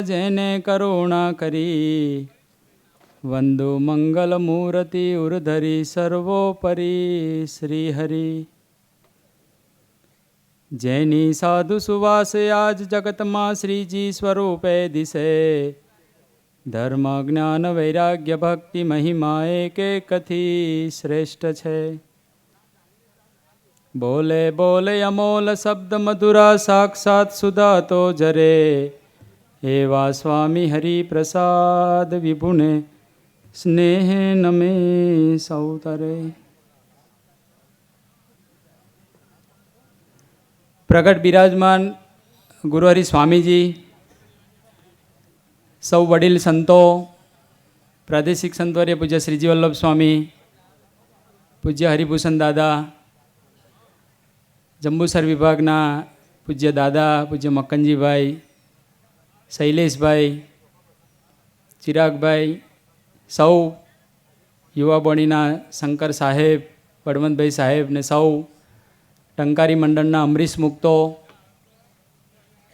જેને કરુણા કરી. વંદુ મંગલ મૂર્તિ ઉર્ધરી સર્વોપરી શ્રી હરિ જેની સાધુ સુવાસ આજ જગતમાં શ્રીજી સ્વરૂપે દિશે. ધર્મ, જ્ઞાન, વૈરાગ્ય, ભક્તિ, મહિમા એક એકથી શ્રેષ્ઠ છે. બોલે બોલે અમોલ શબ્દ મધુરા સાક્ષાત સુધા તો જરે. એવા સ્વામી હરિપ્રસાદ વિભુને સ્નેહ નમે સૌતરે. પ્રગટ બિરાજમાન ગુરુહરિ સ્વામીજી, સૌ વડીલ સંતો, પ્રાદેશિક સંતવર્ય પૂજ્ય શ્રીજી વલ્લભ સ્વામી, પૂજ્ય હરિભૂષણ દાદા, જંબુસર વિભાગના પૂજ્ય દાદા, પૂજ્ય મક્કનજીભાઈ શૈલેષભાઈ, ચિરાગભાઈ, સૌ યુવા બોડીના શંકર સાહેબ, બળવંતભાઈ સાહેબ ને સૌ ટંકારી મંડળના અમરીશ મુક્તો,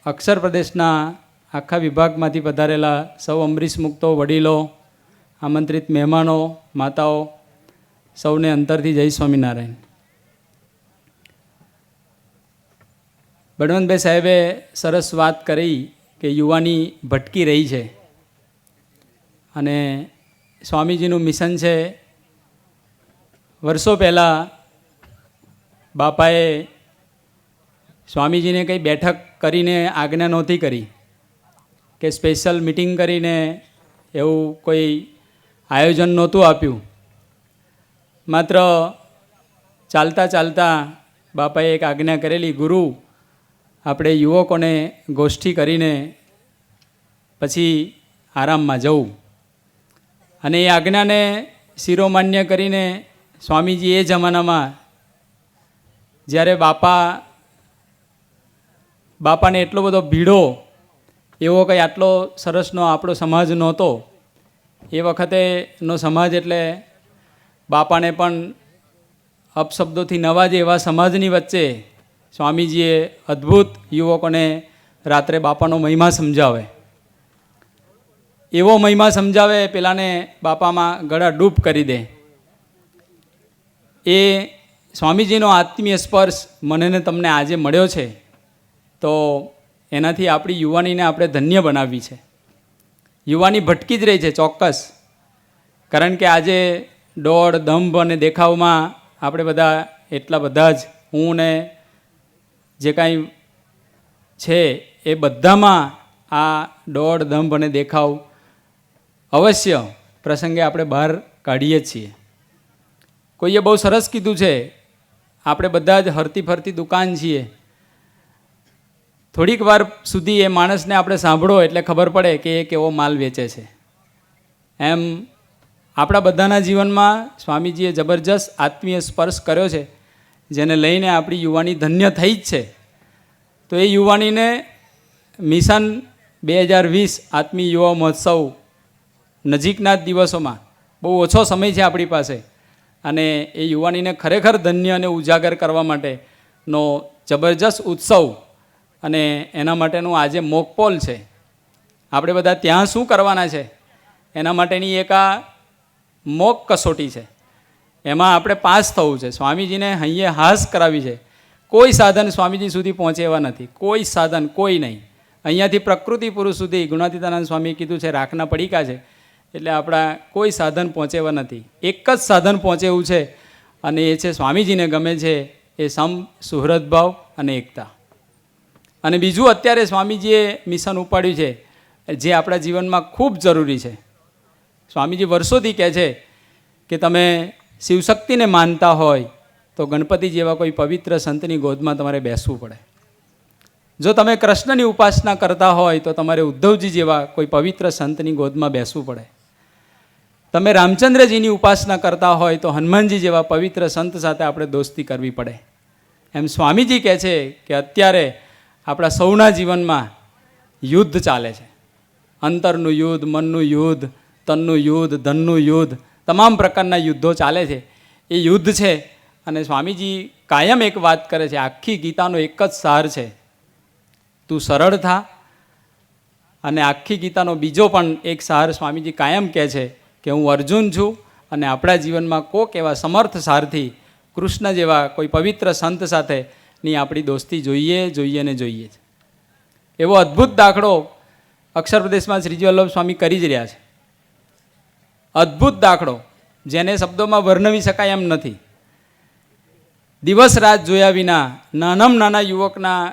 અક્ષર પ્રદેશના આખા વિભાગમાંથી પધારેલા સૌ અમરીશ મુક્તો વડીલો, આમંત્રિત મહેમાનો, માતાઓ, સૌને અંતરથી જય સ્વામિનારાયણ. બળવંતભાઈ સાહેબે સરસ વાત કરી. કે યુવાની ભટકી રહી છે. અને સ્વામીજીનું મિશન છે, વર્ષો પહેલાં બાપાએ સ્વામીજીને કંઈ બેઠક કરીને આજ્ઞા નહોતી કરી કે સ્પેશિયલ મિટિંગ કરીને એવું કોઈ આયોજન નહોતું આપ્યું. માત્ર ચાલતા ચાલતા બાપાએ એક આજ્ઞા કરેલી, ગુરુ આપણે યુવકોને ગોષ્ઠી કરીને પછી આરામમાં જવું. અને એ આજ્ઞાને શિરોમાન્ય કરીને સ્વામીજી એ જમાનામાં જ્યારે બાપા, બાપાને એટલો બધો ભીડો, એવો કંઈ આટલો સરસનો આપણો સમાજ નહોતો. એ વખતેનો સમાજ એટલે બાપાને પણ અપશબ્દોથી નવાજે એવા સમાજની વચ્ચે સ્વામીજીએ અદ્ભુત યુવકોને રાત્રે બાપાનો મહિમા સમજાવે. એવો મહિમા સમજાવે પેલાને બાપામાં ગળા ડૂબ કરી દે. એ સ્વામીજીનો આત્મીય સ્પર્શ મને ને તમને આજે મળ્યો છે, તો એનાથી આપણી યુવાનીને આપણે ધન્ય બનાવવી છે. યુવાની ભટકી જ રહી છે ચોક્કસ. કારણ કે આજે દોડ, દંભ અને દેખાવમાં આપણે બધા એટલા બધા જ હું ને જે કાંઈ છે એ બધામાં આ દોડ, દંભ અને દેખાવ અવશ્ય પ્રસંગે આપણે બહાર કાઢીએ છીએ. કોઈએ બહુ સરસ કીધું છે, આપણે બધા જ હરતી ફરતી દુકાન છીએ. થોડીક વાર સુધી એ માણસને આપણે સાંભળો એટલે ખબર પડે કે એ કેવો માલ વેચે છે. એમ આપણા બધાના જીવનમાં સ્વામીજીએ જબરજસ્ત આત્મીય સ્પર્શ કર્યો છે. જેને લઈને આપણી યુવાની ધન્ય થઈ જ છે. તો એ યુવાનીને મિશન બે હજાર વીસ આત્મી યુવા મહોત્સવ નજીકના જ દિવસોમાં બહુ ઓછો સમય છે આપણી પાસે. અને એ યુવાનીને ખરેખર ધન્ય અને ઉજાગર કરવા માટેનો જબરજસ્ત ઉત્સવ અને એના માટેનું આજે મોકપોલ છે. આપણે બધા ત્યાં શું કરવાના છે? એના માટેની એક આ મોક કસોટી છે. એમાં આપણે પાસ થવું છે. સ્વામીજીને હૈયે હાસ કરાવી છે. કોઈ સાધન સ્વામીજી સુધી પહોંચે એવા નથી. કોઈ સાધન, કોઈ નહીં. અહીંયાથી પ્રકૃતિ પુરુષ સુધી ગુણાતીતાનંદ સ્વામીએ કીધું છે, રાખના પડીકા છે. એટલે આપણા કોઈ સાધન પહોંચે એવા નથી. એક જ સાધન પહોંચે છે અને એ છે સ્વામીજીને ગમે છે એ સમ સુહૃદભાવ અને એકતા. અને બીજું અત્યારે સ્વામીજીએ મિશન ઉપાડ્યું છે, જે આપણા જીવનમાં ખૂબ જરૂરી છે. સ્વામીજી વર્ષોથી કહે છે કે તમે શિવશક્તિને માનતા હોય તો ગણપતિ જેવા કોઈ પવિત્ર સંતની ગોદમાં તમારે બેસવું પડે. જો તમે કૃષ્ણની ઉપાસના કરતા હોય તો તમારે ઉદ્ધવજી જેવા કોઈ પવિત્ર સંતની ગોદમાં બેસવું પડે. તમે રામચંદ્રજીની ઉપાસના કરતા હોય તો હનુમાનજી જેવા પવિત્ર સંત સાથે આપણે દોસ્તી કરવી પડે. એમ સ્વામીજી કહે છે કે અત્યારે આપણા સૌના જીવનમાં યુદ્ધ ચાલે છે. અંતરનું યુદ્ધ, મનનું યુદ્ધ, તનનું યુદ્ધ, ધનનું યુદ્ધ તમામ પ્રકારના યુદ્ધો ચાલે છે. એ યુદ્ધ છે અને સ્વામીજી કાયમ એક વાત કરે છે, આખી ગીતાનો એક જ સાર છે. તું સરળ થા અને આખી ગીતાનો બીજો પણ એક સાર સ્વામીજી કાયમ કહે છે કે હું અર્જુન છું અને આપણા જીવનમાં કોક એવા સમર્થ સારથી કૃષ્ણ જેવા કોઈ પવિત્ર સંત સાથેની આપણી દોસ્તી જોઈએ જોઈએ ને જોઈએ છે. એવો અદ્ભુત દાખલો અક્ષર પ્રદેશમાં શ્રીજી વલ્લભ સ્વામી કરી જ રહ્યા છે. અદ્ભુત દાખલો. જેને શબ્દોમાં વર્ણવી શકાય એમ નથી. દિવસ રાત જોયા વિના નાનામાં નાના યુવકના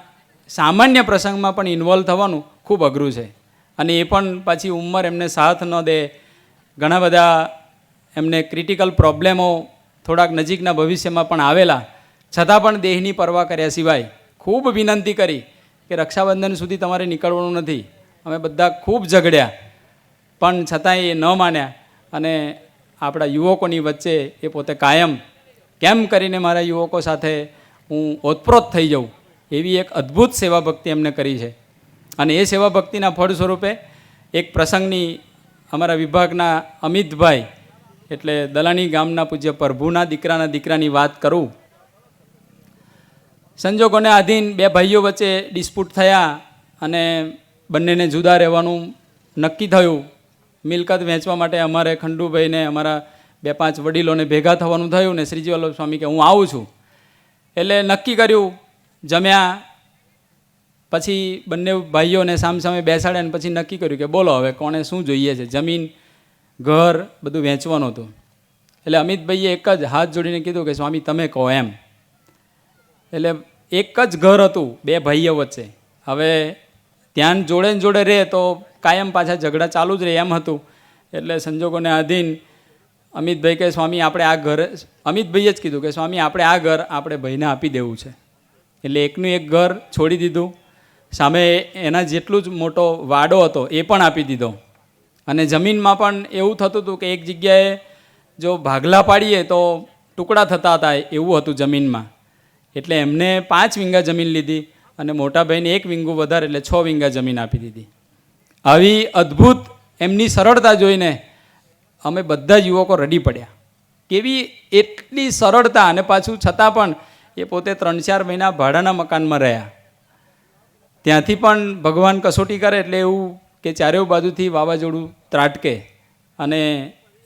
સામાન્ય પ્રસંગમાં પણ ઇન્વોલ્વ થવાનું ખૂબ અઘરું છે. અને એ પણ પાછી ઉંમર એમને સાથ ન દે. ઘણા બધા એમને ક્રિટિકલ પ્રોબ્લેમો થોડાક નજીકના ભવિષ્યમાં પણ આવેલા. છતાં પણ દેહની પરવા કર્યા સિવાય ખૂબ વિનંતી કરી કે રક્ષાબંધન સુધી તમારે નીકળવાનું નથી. અમે બધા ખૂબ ઝઘડ્યા. પણ છતાંય એ ન માન્યા. અને આપણા યુવકોની વચ્ચે એ પોતે કાયમ કેમ કરીને મારા યુવકો સાથે હું ઓતપ્રોત થઈ જાઉં, એવી એક અદ્ભુત સેવા ભક્તિ એમને કરી છે. અને એ સેવા ભક્તિના ફળ સ્વરૂપે એક પ્રસંગની અમારા વિભાગના અમિતભાઈ, એટલે દલાણી ગામના પૂજ્ય પ્રભુના દીકરાના દીકરાની વાત કરું. સંજોગોને આધીન બે ભાઈઓ વચ્ચે ડિસ્પ્યુટ થયા અને બંનેને જુદા રહેવાનું નક્કી થયું. મિલકત વેચવા માટે અમારે ખંડુભાઈને, અમારા બે પાંચ વડીલોને ભેગા થવાનું થયું ને શ્રીજી વલ્લભ સ્વામી કે હું આવું છું. એટલે નક્કી કર્યું, જમ્યા. પછી બંને ભાઈઓને સામસામે બેસાડ્યા ને પછી નક્કી કર્યું કે બોલો હવે કોણે શું જોઈએ છે? જમીન, ઘર બધું વેચવાનું હતું. એટલે અમિતભાઈએ એક જ હાથ જોડીને કીધું કે સ્વામી તમે કહો એમ. એટલે એક જ ઘર હતું બે ભાઈઓ વચ્ચે. હવે ધ્યાન જોડે ને જોડે રહે તો કાયમ પાછા ઝઘડા ચાલુ જ રહે એમ હતું. એટલે સંજોગોને આધીન અમિતભાઈ કે સ્વામી, આપણે આ ઘર અમિતભાઈએ જ કીધું કે, સ્વામી, આપણે આ ઘર આપણે ભાઈને આપી દેવું છે. એટલે એકનું એક ઘર છોડી દીધું. સામે એના જેટલું જ મોટો વાડો હતો એ પણ આપી દીધો. અને જમીનમાં પણ એવું થતું હતું કે એક જગ્યાએ જો ભાગલા પાડીએ તો ટુકડા થતા હતા એવું હતું જમીનમાં. એટલે એમને પાંચ વીંગા જમીન લીધી. અને મોટા ભાઈને એક વીંગું વધારે એટલે છ વીંગા જમીન આપી દીધી. આવી અદ્ભુત એમની સરળતા જોઈને અમે બધા યુવકો રડી પડ્યા. કેવી એટલી સરળતા અને પાછું છતાં પણ એ પોતે ત્રણ ચાર મહિના ભાડાના મકાનમાં રહ્યા. ત્યાંથી પણ ભગવાન કસોટી કરે એટલે એવું કે ચારેય બાજુથી વાવાઝોડું ત્રાટકે અને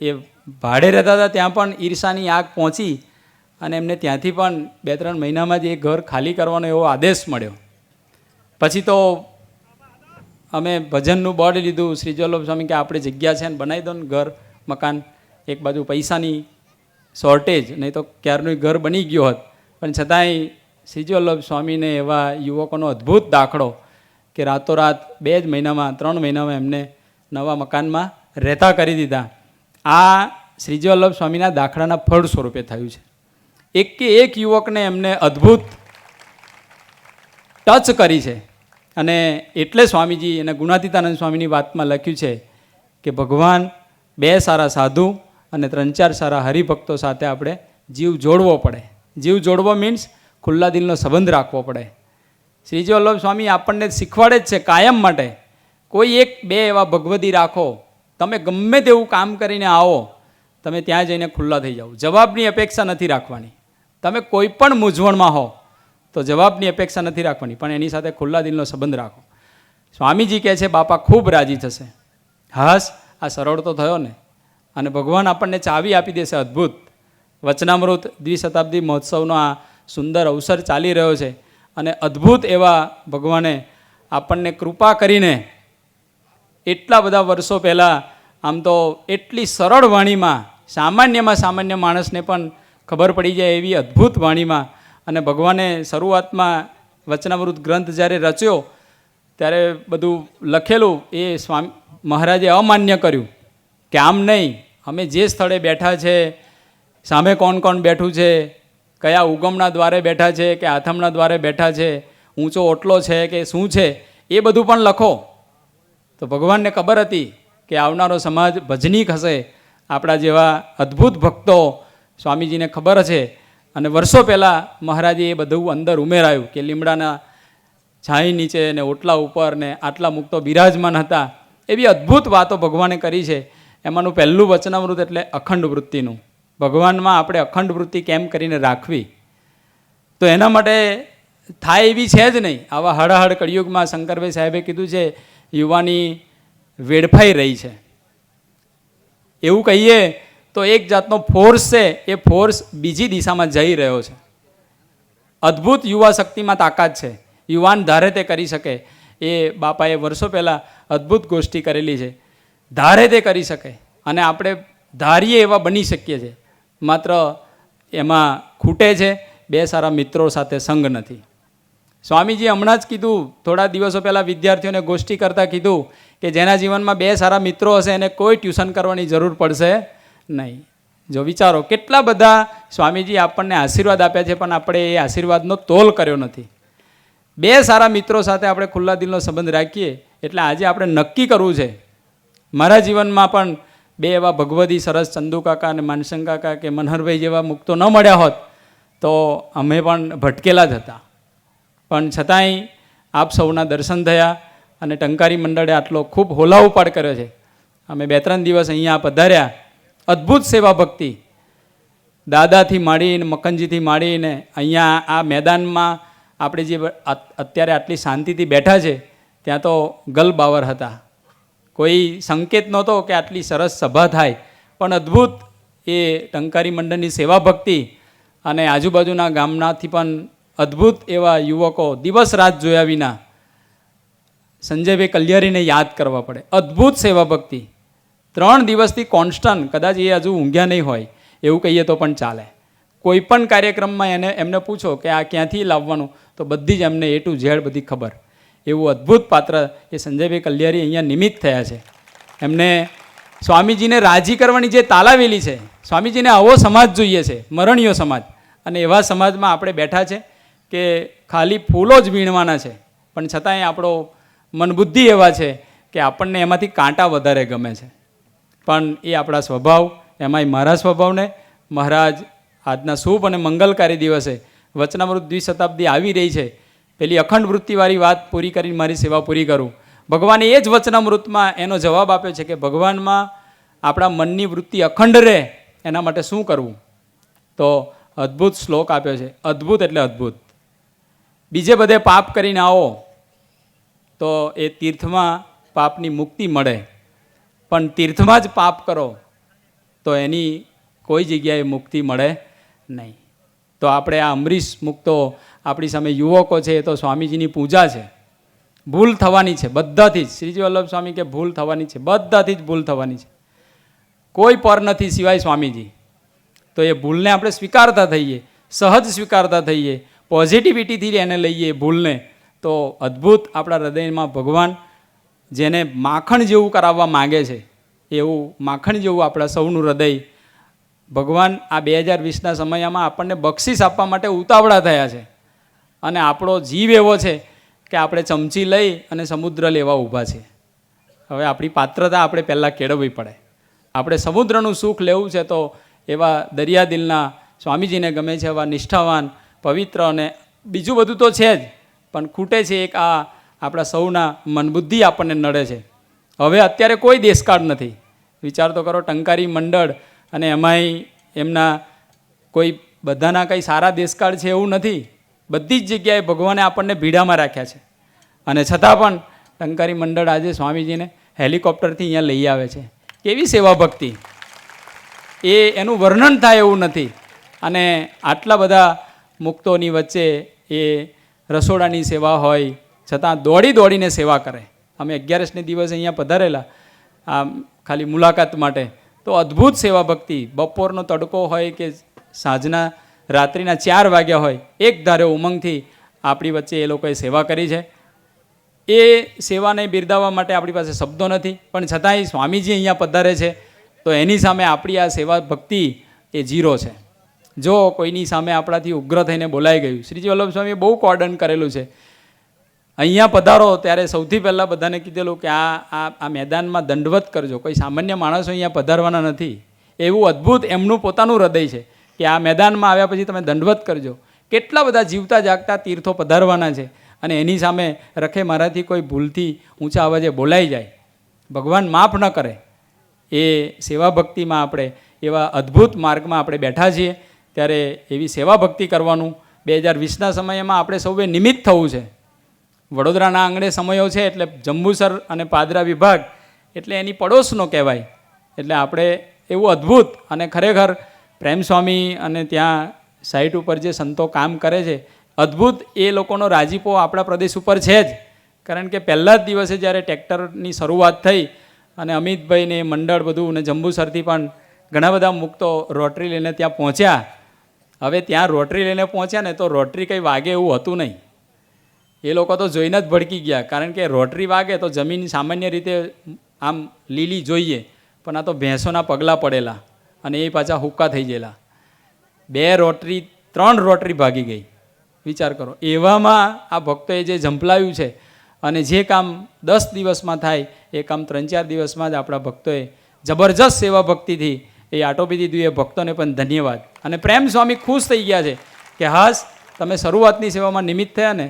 એ ભાડે રહેતા હતા ત્યાં પણ ઈર્ષાની આગ પહોંચી અને એમને ત્યાંથી પણ બે ત્રણ મહિનામાં જ એ ઘર ખાલી કરવાનો એવો આદેશ મળ્યો. પછી તો અમે ભજનનું બોર્ડ લીધું. શ્રીજોલ્લભ સ્વામી કે આપણે જગ્યા છે ને બનાવી દો ને ઘર, મકાન. એક બાજુ પૈસાની શોર્ટેજ નહીં તો ક્યારનું ઘર બની ગયું હોત. પણ છતાંય શ્રીજોલ્લભ સ્વામીને એવા યુવકોનો અદ્ભુત દાખલો કે રાતોરાત બે જ મહિનામાં, ત્રણ મહિનામાં એમને નવા મકાનમાં રહેતા કરી દીધા. આ શ્રીજોલ્લભ સ્વામીના દાખલાના ફળ સ્વરૂપે થયું છે. એક કે એક યુવકને એમને અદ્ભુત ટચ કરી છે. અને એટલે સ્વામીજી એને ગુણાતીતાનંદ સ્વામીની વાતમાં લખ્યું છે કે ભગવાન બે સારા સાધુ અને ત્રણ ચાર સારા હરિભક્તો સાથે આપણે જીવ જોડવો પડે. જીવ જોડવો મીન્સ ખુલ્લા દિલનો સંબંધ રાખવો પડે. શ્રીજી વલ્લભ સ્વામી આપણને શીખવાડે જ છે કાયમ માટે. કોઈ એક બે એવા ભગવતી રાખો, તમે ગમે તેવું કામ કરીને આવો, તમે ત્યાં જઈને ખુલ્લા થઈ જાઓ. જવાબની અપેક્ષા નથી રાખવાની. તમે કોઈ પણ મૂંઝવણમાં હો તો જવાબની અપેક્ષા નથી રાખવાની, પણ એની સાથે ખુલ્લા દિલનો સંબંધ રાખો. સ્વામીજી કહે છે, બાપા ખૂબ રાજી થશે. હાસ, આ સરળ તો થયો ને. અને ભગવાન આપણને ચાવી આપી દેશે, અદ્ભુત. વચનામૃત દ્વિશતાબ્દી મહોત્સવનો આ સુંદર અવસર ચાલી રહ્યો છે. અને અદ્ભુત એવા ભગવાને આપણને કૃપા કરીને એટલા બધા વર્ષો પહેલાં, આમ તો એટલી સરળ વાણીમાં, સામાન્યમાં સામાન્ય માણસને પણ ખબર પડી જાય એવી અદ્ભુત વાણીમાં અને ભગવાને શરૂઆતમાં વચનામૃત ગ્રંથ જ્યારે રચ્યો, ત્યારે બધું લખેલું એ સ્વામી મહારાજે અમાન્ય કર્યું કે આમ નહીં, અમે જે સ્થળે બેઠા છે, સામે કોણ કોણ બેઠું છે, કયા ઉગમના દ્વારે બેઠા છે, કે આથમના દ્વારે બેઠા છે, ઊંચો ઓટલો છે કે શું છે, એ બધું પણ લખો. તો ભગવાનને ખબર હતી કે આવનારો સમાજ ભજનીક હશે. આપણા જેવા અદ્ભુત ભક્તો સ્વામીજીને ખબર છે અને વર્ષો પહેલાં મહારાજે એ બધું અંદર ઉમેરાયું કે લીમડાના છાંય નીચે ને ઓટલા ઉપર ને આટલા મુક્તો બિરાજમાન હતા. એવી અદ્ભુત વાતો ભગવાને કરી છે. એમાંનું પહેલું વચનામૃત એટલે અખંડ વૃત્તિનું. ભગવાનમાં આપણે અખંડ વૃત્તિ કેમ કરીને રાખવી? તો એના માટે થાય એવી છે જ નહીં. આવા હળહળ કળિયુગમાં શંકરભાઈ સાહેબે કીધું છે, યુવાની વેડફાઈ રહી છે. એવું કહીએ તો એક જાતનો ફોર્સ છે, એ ફોર્સ બીજી દિશામાં જઈ રહ્યો છે. અદ્ભુત યુવા શક્તિમાં તાકાત છે. યુવાન ધારે તે કરી શકે. એ બાપાએ વર્ષો પહેલાં અદ્ભુત ગોષ્ઠી કરેલી છે. ધારે તે કરી શકે. અને આપણે ધારીએ એવા બની શકીએ છીએ. માત્ર એમાં ખૂટે છે, બે સારા મિત્રો સાથે સંગ નથી. સ્વામીજી હમણાં જ કીધું, થોડા દિવસો પહેલાં વિદ્યાર્થીઓને ગોષ્ઠી કરતાં કીધું કે જેના જીવનમાં બે સારા મિત્રો હશે, એને કોઈ ટ્યુશન કરવાની જરૂર પડશે નહીં. જો વિચારો, કેટલા બધા સ્વામીજી આપણને આશીર્વાદ આપ્યા છે, પણ આપણે એ આશીર્વાદનો તોલ કર્યો નથી. બે સારા મિત્રો સાથે આપણે ખુલ્લા દિલનો સંબંધ રાખીએ, એટલે આજે આપણે નક્કી કરવું છે. મારા જીવનમાં પણ બે એવા ભગવદી સરસ ચંદુ કાકા અને માનસંગ કાકા કે મનહરભાઈ જેવા મુક્તો ન મળ્યા હોત, તો અમે પણ ભટકેલા જ હતા. પણ છતાંય આપ સૌના દર્શન થયા અને ટંકારી મંડળે આટલો ખૂબ હોલા ઉપાડ કર્યો છે. અમે બે ત્રણ દિવસ અહીંયા પધાર્યા અદ્ભુત સેવા ભક્તિ. દાદાથી માંડીને, મકનજીથી માંડીને અહીંયા આ મેદાનમાં આપણે જે અત્યારે આટલી શાંતિથી બેઠા છે, ત્યાં તો ગલબાવર હતા. કોઈ સંકેત નહોતો કે આટલી સરસ સભા થાય. પણ અદ્ભુત એ ટંકારી મંડળની સેવા ભક્તિ અને આજુબાજુના ગામનાથી પણ અદ્ભુત એવા યુવકો દિવસ રાત જોયા વિના સંજયભાઈ કલ્યારીને યાદ કરવા પડે. અદ્ભુત સેવા ભક્તિ. ત્રણ દિવસથી કોન્સ્ટન્ટ કદાચ એ હજુ ઊંઘ્યા નહીં હોય, એવું કહીએ તો પણ ચાલે. કોઈ પણ કાર્યક્રમમાં એને, એમને પૂછો કે આ ક્યાંથી લાવવાનું, તો બધી જ એમને એ ટુ ઝેડ બધી ખબર. એવું અદ્ભુત પાત્ર એ સંજયભાઈ કલ્યારી અહીંયા નિમિત્ત થયા છે. એમને સ્વામીજીને રાજી કરવાની જે તાલાવેલી છે, સ્વામીજીને આવો સમાજ જોઈએ છે, મરણીયો સમાજ. અને એવા સમાજમાં આપણે બેઠા છે કે ખાલી ફૂલો જ વીણવાના છે, પણ છતાંય આપણો મનબુદ્ધિ એવા છે કે આપણને એમાંથી કાંટા વધારે ગમે છે. પણ એ આપણા સ્વભાવ, એમાંય મારા સ્વભાવને મહારાજ આજના શુભ અને મંગલકારી દિવસે વચનામૃત દ્વિશતાબ્દી આવી રહી છે. પેલી અખંડ વૃત્તિવાળી વાત પૂરી કરીને મારી સેવા પૂરી કરું. ભગવાને એ જ વચનામૃતમાં એનો જવાબ આપ્યો છે કે ભગવાનમાં આપણા મનની વૃત્તિ અખંડ રહે, એના માટે શું કરવું? તો અદ્ભુત શ્લોક આપ્યો છે. અદ્ભુત એટલે અદ્ભુત. બીજે બધે પાપ કરીને આવો, તો એ તીર્થમાં પાપની મુક્તિ મળે. પણ તીર્થમાં જ પાપ કરો, તો એની કોઈ જગ્યાએ મુક્તિ મળે નહીં. તો આપણે આ અમરીશ મુક્તો આપણી સામે યુવકો છે, એ તો સ્વામીજીની પૂજા છે. ભૂલ થવાની છે, બધાથી જ. શ્રીજી વલ્લભ સ્વામી કે ભૂલ થવાની છે, બધાથી જ ભૂલ થવાની છે. કોઈ પર નથી સિવાય સ્વામીજી. તો એ ભૂલને આપણે સ્વીકારતા થઈએ, સહજ સ્વીકારતા થઈએ, પોઝિટિવિટીથી એને લઈએ ભૂલને, તો અદ્ભુત આપણા હૃદયમાં ભગવાન જેને માખણ જેવું કરાવવા માગે છે, એવું માખણ જેવું આપણા સૌનું હૃદય. ભગવાન આ બે હજાર વીસના સમયમાં આપણને બક્ષિસ આપવા માટે ઉતાવળા થયા છે. અને આપણો જીવ એવો છે કે આપણે ચમચી લઈ અને સમુદ્ર લેવા ઊભા છે. હવે આપણી પાત્રતા આપણે પહેલાં કેળવવી પડે. આપણે સમુદ્રનું સુખ લેવું છે તો એવા દરિયાદિલના સ્વામીજીને ગમે છે, એવા નિષ્ઠાવાન, પવિત્ર અને બીજું બધું તો છે જ. પણ ખૂટે છે એક આ આપણા સૌના મનબુદ્ધિ આપણને નડે છે. હવે અત્યારે કોઈ દેશકાળ નથી. વિચાર તો કરો ટંકારી મંડળ અને એમાંય એમના કોઈ બધાના કંઈ સારા દેશકાળ છે એવું નથી. બધી જ જગ્યાએ ભગવાને આપણને ભીડામાં રાખ્યા છે. અને છતાં પણ ટંકારી મંડળ આજે સ્વામીજીને હેલિકોપ્ટરથી અહીંયા લઈ આવે છે. કેવી સેવા ભક્તિ? એ એનું વર્ણન થાય એવું નથી. અને આટલા બધા મુક્તોની વચ્ચે એ રસોડાની સેવા હોય છતાં દોડી દોડીને સેવા કરે. અમે અગિયારસને દિવસે અહીંયા પધારેલા, આ ખાલી મુલાકાત માટે. તો અદ્ભુત સેવા ભક્તિ. બપોરનો તડકો હોય કે સાંજના, રાત્રિના ચાર વાગ્યા હોય, એક ધારે ઉમંગથી આપણી વચ્ચે એ લોકોએ સેવા કરી છે. એ સેવાને બિરદાવવા માટે આપણી પાસે શબ્દો નથી, પણ છતાંય સ્વામીજી અહીંયા પધારે છે. તો એની સામે આપણી આ સેવા ભક્તિ એ જીરો છે. જો કોઈની સામે આપણાથી ઉગ્ર થઈને બોલાઈ ગયું, શ્રીજી વલ્લભ સ્વામીએ બહુ કોર્ડન કરેલું છે. અહીંયા પધારો, ત્યારે સૌથી પહેલાં બધાને કીધેલું કે આ આ આ મેદાનમાં દંડવત કરજો. કોઈ સામાન્ય માણસો અહીંયા પધારવાના નથી. એવું અદ્ભુત એમનું પોતાનું હૃદય છે કે આ મેદાનમાં આવ્યા પછી તમે દંડવત કરજો. કેટલા બધા જીવતા જાગતા તીર્થો પધારવાના છે અને એની સામે રખે મારાથી કોઈ ભૂલથી ઊંચા અવાજે બોલાઈ જાય. ભગવાન માફ ન કરે. એ સેવા ભક્તિમાં આપણે એવા અદ્ભુત માર્ગમાં આપણે બેઠા છીએ. ત્યારે એવી સેવા ભક્તિ કરવાનું બે હજાર વીસના સમયમાં આપણે સૌએ નિમિત્ત થવું છે. વડોદરાના આંગણે સમયો છે એટલે જંબુસર અને પાદરા વિભાગ એટલે એની પડોશનો કહેવાય. એટલે આપણે એવું અદ્ભુત અને ખરેખર પ્રેમસ્વામી અને ત્યાં સાઈટ ઉપર જે સંતો કામ કરે છે, અદ્ભુત એ લોકોનો રાજીપો આપણા પ્રદેશ ઉપર છે જ. કારણ કે પહેલા જ દિવસે જ્યારે ટ્રેક્ટરની શરૂઆત થઈ અને અમિતભાઈને મંડળ બધું અને જંબુસરથી પણ ઘણા બધા મુક્તો રોટરી લઈને ત્યાં પહોંચ્યા. હવે ત્યાં રોટરી લઈને પહોંચ્યા ને તો રોટરી કંઈ વાગે એવું હતું નહીં. એ લોકો તો જોઈને જ ભડકી ગયા. કારણ કે રોટરી વાગે તો જમીન સામાન્ય રીતે આમ લીલી જોઈએ, પણ આ તો ભેંસોના પગલાં પડેલા અને એ પાછા હુક્કા થઈ ગયેલા. બે રોટરી, ત્રણ રોટરી ભાગી ગઈ. વિચાર કરો, એવામાં આ ભક્તોએ જે ઝંપલાવ્યું છે અને જે કામ દસ દિવસમાં થાય, એ કામ ત્રણ ચાર દિવસમાં જ આપણા ભક્તોએ જબરજસ્ત સેવા ભક્તિથી એ આટોપી દીધું. એ ભક્તોને પણ ધન્યવાદ. અને પ્રેમ સ્વામી ખુશ થઈ ગયા છે કે હાસ, તમે શરૂઆતની સેવામાં નિમિત્ત થયા ને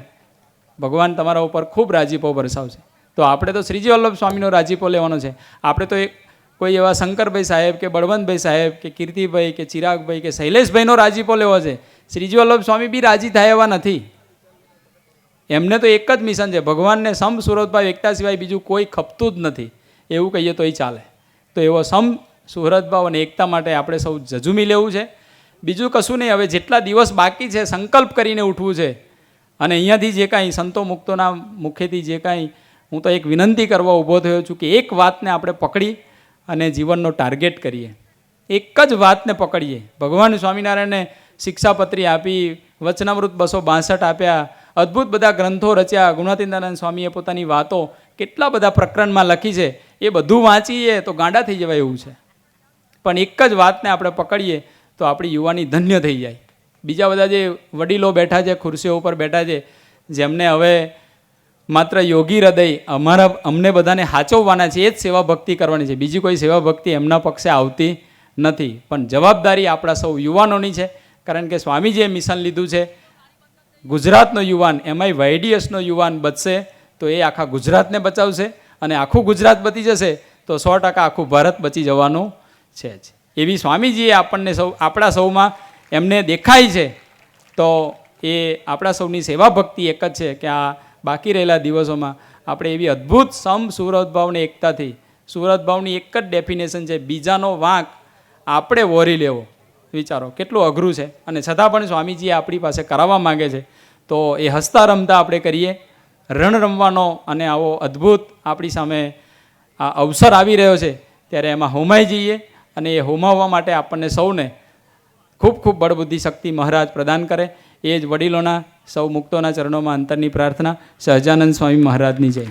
ભગવાન તમારા ઉપર ખૂબ રાજીપો વરસાવશે તો આપણે તો શ્રીજી વલ્લભ સ્વામીનો રાજીપો લેવાનો છે. આપણે તો એક કોઈ એવા શંકરભાઈ સાહેબ કે બળવંતભાઈ સાહેબ કે કીર્તિભાઈ કે ચિરાગભાઈ કે શૈલેષભાઈનો રાજીપો લેવો છે. શ્રીજી વલ્લભ સ્વામી બી રાજી થાય એવા નથી. એમને તો એક જ મિશન છે. ભગવાનને સમ સુરતભાઈ એકતા સિવાય બીજું કોઈ ખપતું જ નથી. એવું કહીએ તોય ચાલે. તો એવો સમ સુરતભાવ અને એકતા માટે આપણે સૌ જજુમી લેવું છે. બીજું કશું નહીં. હવે જેટલા દિવસ બાકી છે, સંકલ્પ કરીને ઉઠવું છે અને અહીંયાથી જે કાંઈ સંતો મુક્તોના મુખેથી જે કાંઈ હું તો એક વિનંતી કરવા ઊભો થયો છું કે એક વાતને આપણે પકડી અને જીવનનો ટાર્ગેટ કરીએ. એક જ વાતને પકડીએ. ભગવાન સ્વામિનારાયણે શિક્ષાપત્રી આપી, વચનામૃત બસો બાસઠ આપ્યા, અદ્ભુત બધા ગ્રંથો રચ્યા ગુણાતીનારાયણ સ્વામીએ પોતાની વાતો કેટલા બધા પ્રકરણમાં લખી છે, એ બધું વાંચીએ તો ગાંડા થઈ જવાય એવું છે. પણ એક જ વાતને આપણે પકડીએ તો આપણી યુવાની ધન્ય થઈ જાય. બીજા બધા જે વડીલો બેઠા છે, ખુરશીઓ ઉપર બેઠા છે, જેમને હવે માત્ર યોગી હૃદય અમારા, અમને બધાને સાચવવાના છે, એ જ સેવા ભક્તિ કરવાની છે. બીજી કોઈ સેવા ભક્તિ એમના પક્ષે આવતી નથી. પણ જવાબદારી આપણા સૌ યુવાનોની છે. કારણ કે સ્વામીજીએ મિશન લીધું છે. ગુજરાતનો યુવાન એમાંય વાયડીએસનો યુવાન બચશે, તો એ આખા ગુજરાતને બચાવશે અને આખું ગુજરાત બચી જશે, તો સો ટકા આખું ભારત બચી જવાનું છે જ. એવી સ્વામીજીએ આપણને સૌ, આપણા સૌમાં એમને દેખાય છે, તો એ આપણા સૌની સેવા ભક્તિ એક જ છે કે આ બાકી રહેલા દિવસોમાં આપણે એવી અદ્ભુત સમ સુરતભાવની એકતાથી સુરતભાવની એક જ ડેફિનેશન છે, બીજાનો વાંક આપણે વોરી લેવો. વિચારો, કેટલું અઘરું છે. અને છતાં પણ સ્વામીજી આપણી પાસે કરાવવા માંગે છે, તો એ હસતા રમતા આપણે કરીએ. રણ રમવાનો અને આવો અદ્ભુત આપણી સામે આ અવસર આવી રહ્યો છે, ત્યારે એમાં હોમાઈ જઈએ અને એ હોમાવવા માટે આપણને સૌને ખૂબ ખૂબ બળબુદ્ધિ શક્તિ મહારાજ પ્રદાન કરે. એ જ વડીલોના, સૌ મુક્તોના ચરણોમાં અંતરની પ્રાર્થના. સહજાનંદ સ્વામી મહારાજની જય.